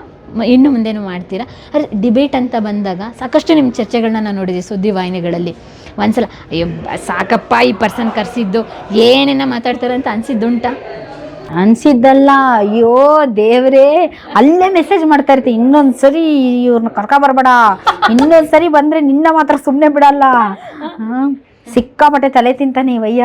[SPEAKER 2] ಇನ್ನು ಮುಂದೇನು ಮಾಡ್ತೀರಾ? ಅದೇ ಡಿಬೇಟ್ ಅಂತ ಬಂದಾಗ ಸಾಕಷ್ಟು ನಿಮ್ಮ ಚರ್ಚೆಗಳನ್ನ ನಾನು ನೋಡಿದೆ ಸುದ್ದಿ ವಾಹಿನಿಗಳಲ್ಲಿ. ಒಂದ್ಸಲ, ಅಯ್ಯೋ ಸಾಕಪ್ಪ ಈ ಪರ್ಸನ್ ಕರೆಸಿದ್ದು, ಏನೇನ ಮಾತಾಡ್ತಾರೆ ಅಂತ ಅನ್ಸಿದ್ದುಂಟಾ?
[SPEAKER 1] ಅನ್ಸಿದ್ದಲ್ಲ ಅಯ್ಯೋ ದೇವರೇ ಅಲ್ಲೇ ಮೆಸೇಜ್ ಮಾಡ್ತಾ ಇರ್ತೀನಿ. ಇನ್ನೊಂದು ಸರಿ ಇವ್ರನ್ನ ಕರ್ಕ ಇನ್ನೊಂದ್ ಸರಿ ಬಂದರೆ ನಿನ್ನ ಮಾತ್ರ ಸುಮ್ಮನೆ ಬಿಡಲ್ಲ. ಹಾ, ಸಿಕ್ಕಾಪಟ್ಟೆ ತಲೆ ತಿಂತಾನೆ ಇವಯ್ಯ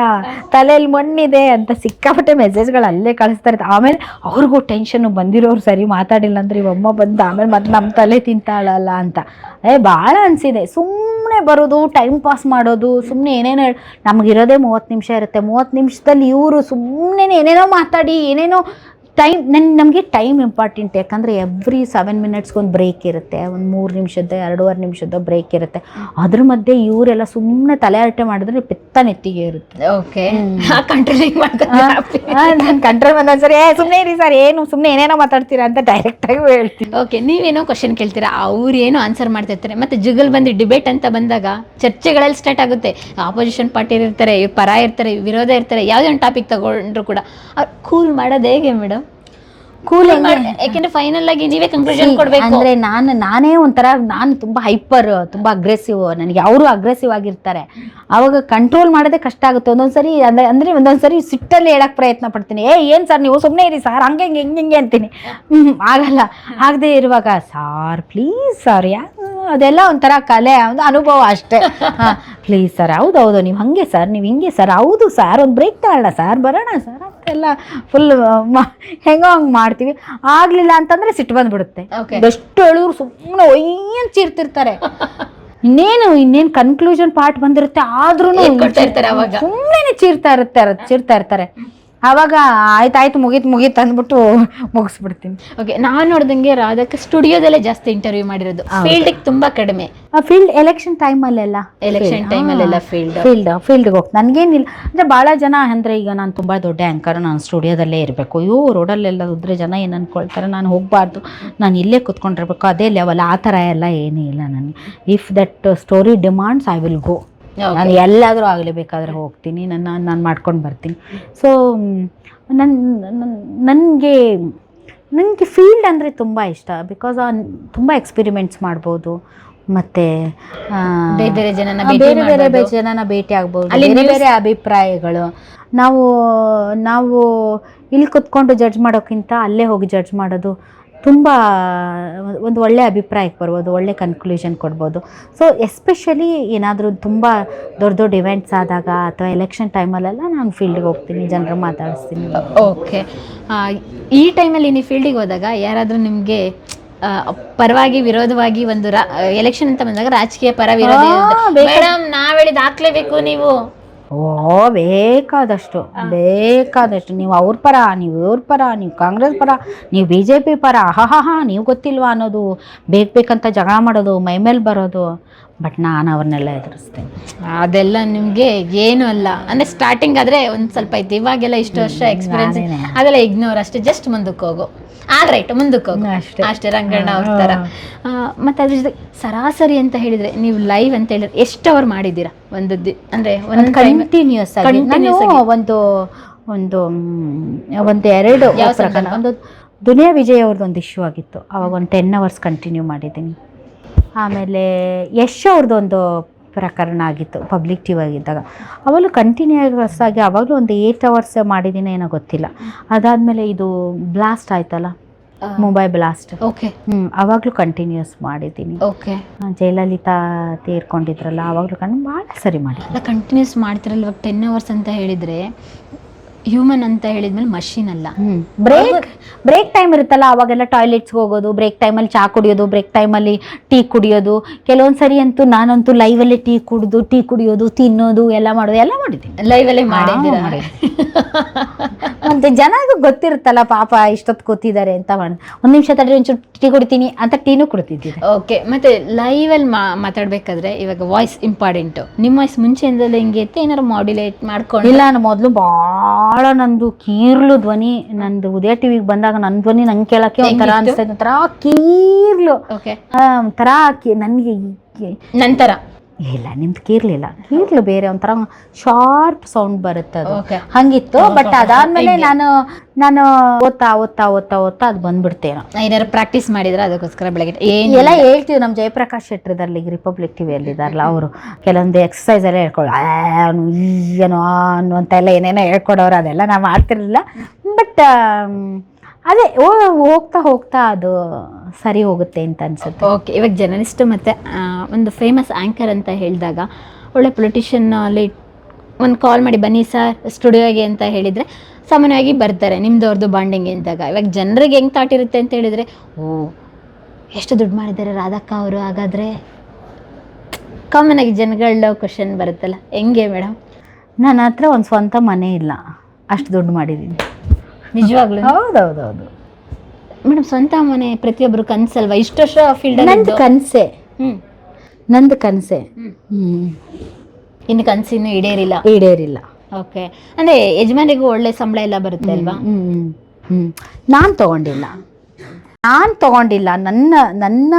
[SPEAKER 1] ತಲೆಯಲ್ಲಿ ಮಣ್ಣಿದೆ ಅಂತ ಸಿಕ್ಕಾಪಟ್ಟೆ ಮೆಸೇಜ್ಗಳು ಅಲ್ಲೇ ಕಳಿಸ್ತಾ ಇರ್ತಾರೆ ಆಮೇಲೆ ಅವ್ರಿಗೂ ಟೆನ್ಷನ್ ಬಂದಿರೋರು ಸರಿ ಮಾತಾಡಿಲ್ಲ ಅಂದ್ರೆ ಇವಮ್ಮ ಬಂದು ಆಮೇಲೆ ಮತ್ತೆ ನಮ್ಮ ತಲೆ ತಿಂತಾಳಲ್ಲ ಅಂತ. ಏ ಭಾಳ ಅನಿಸಿದೆ. ಸುಮ್ಮನೆ ಬರೋದು ಟೈಮ್ ಪಾಸ್ ಮಾಡೋದು ಸುಮ್ಮನೆ ಏನೇನೋ ನಮಗಿರೋದೇ ಮೂವತ್ತು ನಿಮಿಷ ಇರುತ್ತೆ. ಮೂವತ್ತು ನಿಮಿಷದಲ್ಲಿ ಇವರು ಸುಮ್ಮನೆ ಏನೇನೋ ಮಾತಾಡಿ, ಏನೇನೋ ಟೈಮ್ ನನ್ ನಮಗೆ ಟೈಮ್ ಇಂಪಾರ್ಟೆಂಟ್ ಯಾಕಂದರೆ ಎವ್ರಿ ಸೆವೆನ್ ಮಿನಿಟ್ಸ್ಗೊಂದು ಬ್ರೇಕ್ ಇರುತ್ತೆ ಒಂದು ಮೂರು ನಿಮಿಷದ ಎರಡೂವರೆ ನಿಮಿಷದ ಬ್ರೇಕ್ ಇರುತ್ತೆ. ಅದ್ರ ಮಧ್ಯೆ ಇವರೆಲ್ಲ ಸುಮ್ಮನೆ ತಲೆ ಅರಟೆ ಮಾಡಿದ್ರೆ ಪಿತ್ತ ನೆತ್ತಿಗೆ ಇರುತ್ತೆ.
[SPEAKER 2] ಓಕೆ ಕಂಟ್ರೋಲಿಂಗ್ ಮಾಡ್ತಾರೆ
[SPEAKER 1] ನಾನು ಕಂಟ್ರೋಲ್ ಒಂದೊಂದ್ಸರಿ ಏ ಸುಮ್ಮನೆ ಇರಿ ಸರ್ ಏನು ಸುಮ್ಮನೆ ಏನೇನೋ ಮಾತಾಡ್ತೀರಾ ಅಂತ ಡೈರೆಕ್ಟಾಗಿ ಹೇಳ್ತೀನಿ.
[SPEAKER 2] ಓಕೆ ನೀವೇನೋ ಕ್ವಶನ್ ಕೇಳ್ತೀರಾ? ಅವ್ರು ಏನೋ ಆನ್ಸರ್ ಮಾಡ್ತಿರ್ತಾರೆ ಮತ್ತೆ ಜುಗಲ್ ಬಂದು ಡಿಬೇಟ್ ಅಂತ ಬಂದಾಗ ಚರ್ಚೆಗಳಲ್ಲಿ ಸ್ಟಾರ್ಟ್ ಆಗುತ್ತೆ. ಆಪೋಸಿಷನ್ ಪಾರ್ಟಿ ಇರ್ತಾರೆ ಇವ್ರು ಪರ ಇರ್ತಾರೆ ವಿರೋಧ ಇರ್ತಾರೆ ಯಾವುದೇ ಒಂದು ಟಾಪಿಕ್ ತಗೊಂಡ್ರು ಕೂಡ. ಕೂಲ್ ಮಾಡೋದು ಹೇಗೆ ಮೇಡಮ್
[SPEAKER 1] ಕೂಲ್
[SPEAKER 2] ಯಾಕೆಂದ್ರೆ ಫೈನಲ್ ಆಗಿ ನೀವೇ ಕನ್ಕ್ಲೂಷನ್ ಕೊಡ್ಬೇಕು.
[SPEAKER 1] ಅಂದ್ರೆ ನಾನು ನಾನೇ ಒಂಥರ ನಾನು ತುಂಬಾ ಹೈಪರ್ ತುಂಬಾ ಅಗ್ರೆಸಿವ್ ನನಗೆ ಅವರು ಅಗ್ರೆಸಿವ್ ಆಗಿರ್ತಾರೆ. ಅವಾಗ ಕಂಟ್ರೋಲ್ ಮಾಡೋದೇ ಕಷ್ಟ ಆಗುತ್ತೆ. ಒಂದೊಂದ್ಸರಿ ಅಂದ್ರೆ ಅಂದ್ರೆ ಒಂದೊಂದ್ಸರಿ ಸಿಟ್ಟಲ್ಲಿ ಹೇಳಕ್ ಪ್ರಯತ್ನ ಪಡ್ತೀನಿ. ಏ ಏನ್ ಸರ್ ನೀವು ಸುಮ್ಮನೆ ಇರಿ ಸರ್ ಹಂಗೆ ಹಿಂಗೆ ಹಿಂಗೆ ಅಂತೀನಿ. ಹ್ಮ್ ಆಗಲ್ಲ. ಆಗದೆ ಇರುವಾಗ ಸಾರ್ ಪ್ಲೀಸ್ ಸರ್ ಯಾ ಅದೆಲ್ಲ ಒಂಥರ ಕಲೆ ಒಂದು ಅನುಭವ ಅಷ್ಟೇ. ಪ್ಲೀಸ್ ಸರ್ ಹೌದು ಹೌದು ನೀವು ಹಂಗೆ ಸರ್ ನೀವು ಹಿಂಗೆ ಸರ್ ಹೌದು ಸರ್ ಒಂದು ಬ್ರೇಕ್ ತಗೊಳ್ಳೋಣ ಸರ್ ಬರೋಣ ಸರ್ ಅಂತೆಲ್ಲ ಫುಲ್ ಹೆಂಗೋ ಹಂಗೆ ಮಾಡ್ತೀವಿ. ಆಗಲಿಲ್ಲ ಅಂತಂದರೆ ಸಿಟ್ಟು ಬಂದ್ಬಿಡುತ್ತೆ. ಎಷ್ಟು ಹೇಳಿದ್ರು ಸುಮ್ಮನೆ ಒಯ್ಯನ್ ಚೀರ್ತಿರ್ತಾರೆ. ಇನ್ನೇನು ಇನ್ನೇನು ಕನ್ಕ್ಲೂಷನ್ ಪಾರ್ಟ್ ಬಂದಿರುತ್ತೆ ಆದ್ರೂ? ಸುಮ್ಮನೆ ಚೀರ್ತಾ ಇರುತ್ತೆ ಚೀರ್ತಾ ಇರ್ತಾರೆ. ಆವಾಗ ಆಯ್ತಾಯ್ತು ಮುಗೀತ್ ಮುಗೀತ್ ಅಂದ್ಬಿಟ್ಟು ಮುಗಿಸ್ಬಿಡ್ತೀನಿ.
[SPEAKER 2] ಓಕೆ ನಾನು ನೋಡ್ದಂಗೆ ರಾಧಕ್ಕೆ ಸ್ಟುಡಿಯೋದಲ್ಲೇ ಜಾಸ್ತಿ ಇಂಟರ್ವ್ಯೂ ಮಾಡಿರೋದು. ಫೀಲ್ಡ್ ತುಂಬಾ ಕಡಿಮೆ.
[SPEAKER 1] ಫೀಲ್ಡ್ ಎಲೆಕ್ಷನ್ ಟೈಮ್ ಅಲ್ಲೆಲ್ಲ?
[SPEAKER 2] ಎಲೆಕ್ಷನ್ ಟೈಮ್ ಅಲ್ಲೆಲ್ಲ ಫೀಲ್ಡ್
[SPEAKER 1] ಫೀಲ್ಡ್ ಫೀಲ್ಡ್ಗೆ ಹೋಗಿ. ನನಗೇನಿಲ್ಲ. ಅಂದ್ರೆ ಬಹಳ ಜನ ಅಂದ್ರೆ ಈಗ ನಾನು ತುಂಬಾ ದೊಡ್ಡ ಆ್ಯಂಕರ್ ನಾನು ಸ್ಟುಡಿಯೋದಲ್ಲೇ ಇರಬೇಕು. ಅಯ್ಯೋ ರೋಡಲ್ಲೆಲ್ಲ ಉದ್ರೆ ಜನ ಏನು ಅನ್ಕೊಳ್ತಾರೆ ನಾನು ಹೋಗಬಾರ್ದು. ನಾನು ಇಲ್ಲೇ ಕುತ್ಕೊಂಡಿರ್ಬೇಕು. ಅದೇ ಲೆವೆಲ್ ಆ ಥರ ಎಲ್ಲ ಏನೂ ಇಲ್ಲ ನನಗೆ. If that story demands I will go ನಾನು ಎಲ್ಲಾದರೂ ಆಗಲಿ ಬೇಕಾದರೆ ಹೋಗ್ತೀನಿ. ನನ್ನ ನಾನು ಮಾಡ್ಕೊಂಡು ಬರ್ತೀನಿ. ಸೊ ನನ್ನ ನನಗೆ ನನಗೆ ಫೀಲ್ಡ್ ಅಂದರೆ ತುಂಬ ಇಷ್ಟ. ಬಿಕಾಸ್ ತುಂಬ ಎಕ್ಸ್ಪಿರಿಮೆಂಟ್ಸ್ ಮಾಡ್ಬೋದು. ಮತ್ತೆ
[SPEAKER 2] ಬೇರೆ ಬೇರೆ ಜನನ
[SPEAKER 1] ಬೇರೆ ಬೇರೆ
[SPEAKER 2] ಮಾಡ್ಬೋದು.
[SPEAKER 1] ಬೇರೆ ಜನನ ಭೇಟಿ ಆಗ್ಬೋದು. ಬೇರೆ ಬೇರೆ ಅಭಿಪ್ರಾಯಗಳು. ನಾವು ನಾವು ಇಲ್ಲಿ ಕುತ್ಕೊಂಡು ಜಡ್ಜ್ ಮಾಡೋಕ್ಕಿಂತ ಅಲ್ಲೇ ಹೋಗಿ ಜಡ್ಜ್ ಮಾಡೋದು ತುಂಬ ಒಂದು ಒಳ್ಳೆ ಅಭಿಪ್ರಾಯಕ್ಕೆ ಬರ್ಬೋದು ಒಳ್ಳೆ ಕನ್ಕ್ಲೂಷನ್ ಕೊಡ್ಬೋದು. ಸೊ ಎಸ್ಪೆಷಲಿ ಏನಾದರೂ ತುಂಬ ದೊಡ್ಡ ದೊಡ್ಡ ಇವೆಂಟ್ಸ್ ಆದಾಗ ಅಥವಾ ಎಲೆಕ್ಷನ್ ಟೈಮಲ್ಲೆಲ್ಲ ನಾನು ಫೀಲ್ಡಿಗೆ ಹೋಗ್ತೀನಿ ಜನರು ಮಾತಾಡಿಸ್ತೀನಿ.
[SPEAKER 2] ಓಕೆ ಈ ಟೈಮಲ್ಲಿ ನೀವು ಫೀಲ್ಡಿಗೆ ಹೋದಾಗ ಯಾರಾದರೂ ನಿಮಗೆ ಪರವಾಗಿ ವಿರೋಧವಾಗಿ ಒಂದು ಎಲೆಕ್ಷನ್ ಅಂತ ಬಂದಾಗ ರಾಜಕೀಯ ಪರ ವಿರೋಧ ಮೇಡಮ್ ನಾವು ಹೇಳಿದ ಹಾಕ್ಲೇಬೇಕು ನೀವು.
[SPEAKER 1] ಓ ಬೇಕಾದಷ್ಟು ಬೇಕಾದಷ್ಟು. ನೀವು ಅವ್ರ ಪರ ನೀವು ಇವ್ರ ಪರ ನೀವು ಕಾಂಗ್ರೆಸ್ ಪರ ನೀವು ಬಿ ಜೆ ಪಿ ಪರ ಹಾ ಹಾ ನೀವು ಗೊತ್ತಿಲ್ವಾ ಅನ್ನೋದು ಬೇಕು ಬೇಕಂತ ಜಗಳ ಮಾಡೋದು ಮೈಮೇಲೆ ಬರೋದು. ಬಟ್ ನಾನು ಅವ್ರನ್ನೆಲ್ಲ ಎದುರಿಸ್ತೇನೆ.
[SPEAKER 2] ಅದೆಲ್ಲ ನಿಮಗೆ ಏನು ಅಲ್ಲ. ಅಂದ್ರೆ ಸ್ಟಾರ್ಟಿಂಗ್ ಆದ್ರೆ ಒಂದು ಸ್ವಲ್ಪ ಇತ್ತು. ಇವಾಗೆಲ್ಲ ಇಷ್ಟು ವರ್ಷ ಎಕ್ಸ್ಪೀರಿಯನ್ಸ್. ಅದೆಲ್ಲ ಇಗ್ನೋರ್ ಅಷ್ಟೇ. ಜಸ್ಟ್ ಮುಂದಕ್ಕೆ ಹೋಗು. ಆಲ್ ರೈಟ್ ಮುಂದಕ್ಕೆ
[SPEAKER 1] ಅಷ್ಟೇ.
[SPEAKER 2] ಅಷ್ಟೇ ರಂಗಣ್ಣ ಅವ್ರ ಥರ ಮತ್ತೆ ಅದ್ರ ಜೊತೆ ಸರಾಸರಿ ಅಂತ ಹೇಳಿದ್ರೆ ನೀವು ಲೈವ್ ಅಂತ ಹೇಳಿದ್ರೆ ಎಷ್ಟು ಅವರ್ ಮಾಡಿದ್ದೀರಾ? ಒಂದು ದಿ- ಅಂದ್ರೆ ಒಂದು
[SPEAKER 1] ಕಂಟಿನ್ಯೂಸ್ ಆಗಿ. ನಾನು. ಒಂದು ಒಂದು ಒಂದು ಎರಡು ಒಂದು ದುನಿಯಾ ವಿಜಯ್ ಅವ್ರದ್ದು ಒಂದು ಇಶ್ಯೂ ಆಗಿತ್ತು. ಅವಾಗ ಒಂದು ಟೆನ್ ಅವರ್ಸ್ ಕಂಟಿನ್ಯೂ ಮಾಡಿದ್ದೀನಿ. ಆಮೇಲೆ ಯಶ್ ಅವ್ರದ್ದು ಒಂದು ಪ್ರಕರಣ ಆಗಿತ್ತು ಪಬ್ಲಿಕ್ ಟಿವಿ ಆಗಿದ್ದಾಗ. ಅವಳು ಕಂಟಿನ್ಯೂಸ್ ಆಗಿ ಅವಾಗಲೂ ಒಂದು ಏಯ್ಟ್ ಅವರ್ಸ್ ಮಾಡಿದ್ದೀನಿ ಏನೋ ಗೊತ್ತಿಲ್ಲ. ಅದಾದಮೇಲೆ ಇದು ಬ್ಲಾಸ್ಟ್ ಆಯ್ತಲ್ಲ? ಮುಂಬೈ ಬ್ಲಾಸ್ಟ್
[SPEAKER 2] ಓಕೆ
[SPEAKER 1] ಹ್ಞೂ ಅವಾಗಲೂ ಕಂಟಿನ್ಯೂಸ್ ಮಾಡಿದ್ದೀನಿ.
[SPEAKER 2] ಓಕೆ
[SPEAKER 1] ಜಯಲಲಿತಾ ತೀರ್ಕೊಂಡಿದ್ರಲ್ಲ ಅವಾಗಲೂ ಕಂಡು ಭಾಳ ಸರಿ ಮಾಡಿ
[SPEAKER 2] ಕಂಟಿನ್ಯೂಸ್ ಮಾಡ್ತಿರಲ್ಲ ಇವಾಗ ಟೆನ್ ಅವರ್ಸ್ ಅಂತ ಹೇಳಿದ್ರೆ ಹ್ಯೂಮನ್ ಅಂತ ಹೇಳಿದ್ಮೇಲೆ ಮಷಿನ್ ಅಲ್ಲ.
[SPEAKER 1] ಬ್ರೇಕ್ ಬ್ರೇಕ್ ಟೈಮ್ ಇರುತ್ತಲ್ಲ ಅವಾಗೆಲ್ಲ ಟಾಯ್ಲೆಟ್ಸ್ ಹೋಗೋದು ಬ್ರೇಕ್ ಟೈಮಲ್ಲಿ ಚಾ ಕುಡಿಯೋದು ಬ್ರೇಕ್ ಟೈಮಲ್ಲಿ ಟೀ ಕುಡಿಯೋದು. ಕೆಲವೊಂದ್ಸರಿ ಅಂತೂ ನಾನಂತೂ ಲೈವಲ್ಲೇ ಟೀ ಕುಡಿದು ಟೀ ಕುಡಿಯೋದು ತಿನ್ನೋದು ಎಲ್ಲ ಮಾಡೋದು ಎಲ್ಲ ಮಾಡಿದ್ದೀನಿ.
[SPEAKER 2] ಲೈವ್ ಅಲ್ಲೇ ಮಾಡಿದ್ದೀರಾ?
[SPEAKER 1] ಮತ್ತೆ ಜನಗೂ ಗೊತ್ತಿರುತ್ತಲ್ಲ ಪಾಪ ಇಷ್ಟೊತ್ತು ಕೂತಿದ್ದಾರೆ ಅಂತ ಮಾಡಿ ಒಂದು ನಿಮಿಷ ತಡ್ರಿ ಒಂಚೂರು ಟೀ ಕುಡಿತೀನಿ ಅಂತ ಟೀನು ಕುಡಿತಿದ್ದೀನಿ.
[SPEAKER 2] ಓಕೆ ಮತ್ತೆ ಲೈವ್ ಅಲ್ಲಿ ಮಾತಾಡ್ಬೇಕಾದ್ರೆ ಇವಾಗ ವಾಯ್ಸ್ ಇಂಪಾರ್ಟೆಂಟು ನಿಮ್ಮ ವಾಯ್ಸ್ ಮುಂಚೆಯಿಂದಲೇ ಹಿಂಗೆ ಇತ್ತು ಏನಾರು ಮಾಡ್ಯುಲೇಟ್ ಮಾಡ್ಕೊಂಡು
[SPEAKER 1] ಇಲ್ಲ ನಾನು ಮೊದಲು ಭಾಳ ನಂದು ಕೀರ್ಲು ಧ್ವನಿ ನಂದು ಉದಯ ಟಿವಿಗೆ ಬಂದಾಗ ನನ್ನ ಧ್ವನಿ ನಂಗೆ ಕೇಳಕ್ಕೆ ಒಂಥರ
[SPEAKER 2] ಅನ್ಸ್ತಾ
[SPEAKER 1] ಅನಿಸ್ತಾ ಒಂಥರ ಕೀರ್ಲು.
[SPEAKER 2] ಓಕೆ
[SPEAKER 1] ಒಂಥರ ಕಿ ನನಗೆ
[SPEAKER 2] ನಂತರ?
[SPEAKER 1] ಇಲ್ಲ ನಿಮ್ದು ಕೀರ್ಲಿಲ್ಲ. ಕೀರ್ಲು ಬೇರೆ ಒಂಥರ ಶಾರ್ಪ್ ಸೌಂಡ್ ಬರುತ್ತೆ ಅದು. ಹಂಗಿತ್ತು ಬಟ್ ಅದಾದ್ಮೇಲೆ ನಾನು ನಾನು ಓದ್ತಾ ಓದ್ತಾ ಓದ್ತಾ ಓದ್ತಾ ಅದು ಬಂದ್ಬಿಡ್ತೇನೋ.
[SPEAKER 2] ಏನಾರು ಪ್ರಾಕ್ಟೀಸ್ ಮಾಡಿದ್ರೆ ಅದಕ್ಕೋಸ್ಕರ ಬೆಳಗ್ಗೆ
[SPEAKER 1] ಎಲ್ಲ ಹೇಳ್ತೀವಿ ನಮ್ಮ ಜಯಪ್ರಕಾಶ್ ಶೆಟ್ಟರ್ದಲ್ಲಿ ಈಗ ರಿಪಬ್ಲಿಕ್ ಟಿವಿಯಲ್ಲಿ ಇದಾರಲ್ಲ ಅವರು. ಕೆಲವೊಂದು ಎಕ್ಸಸೈಸ್ ಎಲ್ಲ ಹೇಳ್ಕೊಳ್ಳೋ ಏನು ಏನೋ ಅನ್ನು ಅಂತ ಎಲ್ಲ ಏನೇನೋ ಹೇಳ್ಕೊಡೋರು ಅದೆಲ್ಲ ನಾವು ಮಾಡ್ತಿರ್ಲಿಲ್ಲ. ಬಟ್ ಅದೇ ಓ- ಹೋಗ್ತಾ ಹೋಗ್ತಾ ಅದು ಸರಿ ಹೋಗುತ್ತೆ ಅಂತ ಅನ್ಸುತ್ತೆ.
[SPEAKER 2] ಓಕೆ ಇವಾಗ ಜರ್ನಲಿಸ್ಟ್ ಮತ್ತೆ ಒಂದು ಫೇಮಸ್ ಆ್ಯಂಕರ್ ಅಂತ ಹೇಳಿದಾಗ ಒಳ್ಳೆ ಪೊಲಿಟಿಷಿಯನ್ ಅಲ್ಲಿ ಒಂದು ಕಾಲ್ ಮಾಡಿ ಬನ್ನಿ ಸರ್ ಸ್ಟುಡಿಯೋಗೆ ಅಂತ ಹೇಳಿದರೆ ಸಾಮಾನ್ಯವಾಗಿ ಬರ್ತಾರೆ ನಿಮ್ದವ್ರದ್ದು ಬಾಂಡಿಂಗ್ ಇದ್ದಾಗ ಇವಾಗ ಜನರಿಗೆ ಹೆಂಗೆ ತಾಟಿರುತ್ತೆ ಇರುತ್ತೆ ಅಂತ ಹೇಳಿದರೆ ಓ ಎಷ್ಟು ದುಡ್ಡು ಮಾಡಿದ್ದಾರೆ ರಾಧಕ್ಕ ಅವರು ಹಾಗಾದರೆ? ಕಾಮನ್ ಆಗಿ ಜನಗಳ ಕ್ವಶನ್ ಬರುತ್ತಲ್ಲ ಹೆಂಗೆ ಮೇಡಮ್
[SPEAKER 1] ನನ್ನ ಹತ್ರ ಒಂದು ಸ್ವಂತ ಮನೆ ಇಲ್ಲ ಅಷ್ಟು ದುಡ್ಡು ಮಾಡಿದ್ದೀನಿ
[SPEAKER 2] ನಿಜವಾಗ್ಲೂ?
[SPEAKER 1] ಹೌದೌದೌದು.
[SPEAKER 2] ಮೇಡಮ್ ಸ್ವಂತ ಮನೆ ಪ್ರತಿಯೊಬ್ಬರು ಕನ್ಸಲ್ವಾ? ಇಷ್ಟು ವರ್ಷ ಫೀಲ್ಡ್
[SPEAKER 1] ನಂದು ಕನಸೆ.
[SPEAKER 2] ಹ್ಞೂ
[SPEAKER 1] ನಂದು ಕನಸೆ.
[SPEAKER 2] ಹ್ಞೂ ಇನ್ನು ಕನಸಿನ್ನು ಈಡೇರಿಲ್ಲ?
[SPEAKER 1] ಈಡೇರಿಲ್ಲ.
[SPEAKER 2] ಓಕೆ. ಅಂದ್ರೆ ಯಜಮಾನಿಗೂ ಒಳ್ಳೆ ಸಂಬಳ ಎಲ್ಲ ಬರುತ್ತೆ ಅಲ್ವಾ?
[SPEAKER 1] ಹ್ಞೂ ಹ್ಞೂ ನಾನು ತಗೊಂಡಿಲ್ಲ. ನಾನು ತಗೊಂಡಿಲ್ಲ. ನನ್ನ ನನ್ನ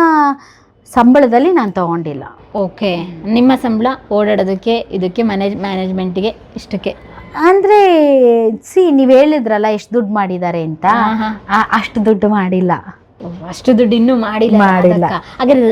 [SPEAKER 1] ಸಂಬಳದಲ್ಲಿ ನಾನು ತಗೊಂಡಿಲ್ಲ.
[SPEAKER 2] ಓಕೆ. ನಿಮ್ಮ ಸಂಬಳ ಓಡಾಡೋದಕ್ಕೆ ಇದಕ್ಕೆ ಮ್ಯಾನೇಜ್ ಮ್ಯಾನೇಜ್ಮೆಂಟ್ಗೆ ಇಷ್ಟಕ್ಕೆ.
[SPEAKER 1] ಅಂದ್ರೆ ಸಿ ನೀವ್ ಹೇಳಿದ್ರಲ್ಲ ಎಷ್ಟು ದುಡ್ಡು ಮಾಡಿದ್ದಾರೆ ಅಂತ. ಆ- ಅಷ್ಟು ದುಡ್ಡು ಮಾಡಿಲ್ಲ
[SPEAKER 2] ಅಷ್ಟು ದುಡ್ಡು ಇನ್ನೂ ಮಾಡಿಲ್ಲ
[SPEAKER 1] ಮಾಡಿಲ್ಲ.
[SPEAKER 2] ಹಾಗಾದ್ರೆ